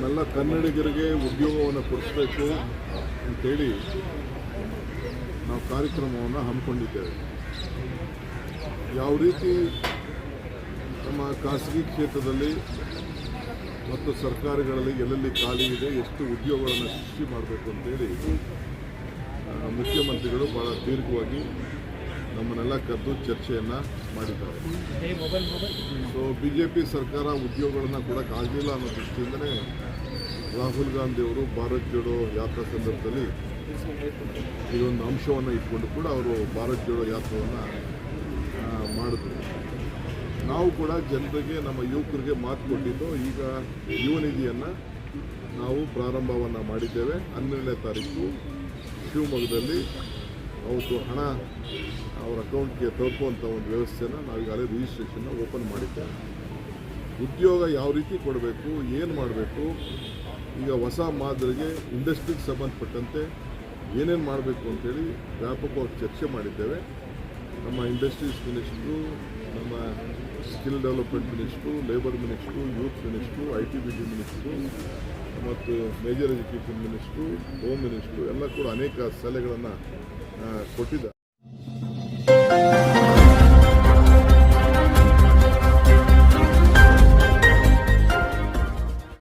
ನಮ್ಮೆಲ್ಲ ಕನ್ನಡಿಗರಿಗೆ ಉದ್ಯೋಗವನ್ನು ಕೊಡಿಸ್ಬೇಕು ಅಂತೇಳಿ ನಾವು ಕಾರ್ಯಕ್ರಮವನ್ನು ಹಮ್ಮಿಕೊಂಡಿದ್ದೇವೆ. ಯಾವ ರೀತಿ ನಮ್ಮ ಖಾಸಗಿ ಕ್ಷೇತ್ರದಲ್ಲಿ ಮತ್ತು ಸರ್ಕಾರಗಳಲ್ಲಿ ಎಲ್ಲೆಲ್ಲಿ ಖಾಲಿ ಇದೆ, ಎಷ್ಟು ಉದ್ಯೋಗಗಳನ್ನು ಸೃಷ್ಟಿ ಮಾಡಬೇಕು ಅಂತೇಳಿ ಮುಖ್ಯಮಂತ್ರಿಗಳು ಭಾಳ ದೀರ್ಘವಾಗಿ ನಮ್ಮನ್ನೆಲ್ಲ ಕರೆದು ಚರ್ಚೆಯನ್ನು ಮಾಡಿದ್ದಾರೆ. ಸೊ ಬಿ ಜೆ ಪಿ ಸರ್ಕಾರ ಉದ್ಯೋಗಗಳನ್ನು ಕೊಡೋಕ್ಕಾಗಲಿಲ್ಲ ಅನ್ನೋ ದೃಷ್ಟಿಯಿಂದಲೇ ರಾಹುಲ್ ಗಾಂಧಿ ಅವರು ಭಾರತ್ ಜೋಡೋ ಯಾತ್ರಾ ಸಂದರ್ಭದಲ್ಲಿ ಈ ಒಂದು ಅಂಶವನ್ನು ಇಟ್ಕೊಂಡು ಕೂಡ ಅವರು ಭಾರತ್ ಜೋಡೋ ಯಾತ್ರೆಯನ್ನು ಮಾಡಿದ್ರು. ನಾವು ಕೂಡ ಜನರಿಗೆ ನಮ್ಮ ಯುವಕರಿಗೆ ಮಾತು ಕೊಟ್ಟಿದ್ದು ಈಗ ಯುವನಿಧಿಯನ್ನು ನಾವು ಪ್ರಾರಂಭವನ್ನು ಮಾಡಿದ್ದೇವೆ. ಹನ್ನೆರಡನೇ ತಾರೀಕು ಶಿವಮೊಗ್ಗದಲ್ಲಿ ಅವತ್ತು ಹಣ ಅವ್ರ ಅಕೌಂಟ್ಗೆ ತಲುಪುವಂಥ ಒಂದು ವ್ಯವಸ್ಥೆನ ನಾವು ಈಗಾಗಲೇ ರಿಜಿಸ್ಟ್ರೇಷನ್ನ ಓಪನ್ ಮಾಡಿದ್ದೇವೆ. ಉದ್ಯೋಗ ಯಾವ ರೀತಿ ಕೊಡಬೇಕು, ಏನು ಮಾಡಬೇಕು, ಈಗ ಹೊಸ ಮಾದರಿಗೆ ಇಂಡಸ್ಟ್ರಿಗೆ ಸಂಬಂಧಪಟ್ಟಂತೆ ಏನೇನು ಮಾಡಬೇಕು ಅಂತೇಳಿ ವ್ಯಾಪಕವಾಗಿ ಚರ್ಚೆ ಮಾಡಿದ್ದೇವೆ. ನಮ್ಮ ಇಂಡಸ್ಟ್ರೀಸ್ ಮಿನಿಸ್ಟ್ರು ನಮ್ಮ skill development minister labour minister youth minister I T B D minister ಮತ್ತು major education minister home minister ಎಲ್ಲ ಕೂಡ ಅನೇಕ ಸಲಹೆಗಳನ್ನು é, fortidão.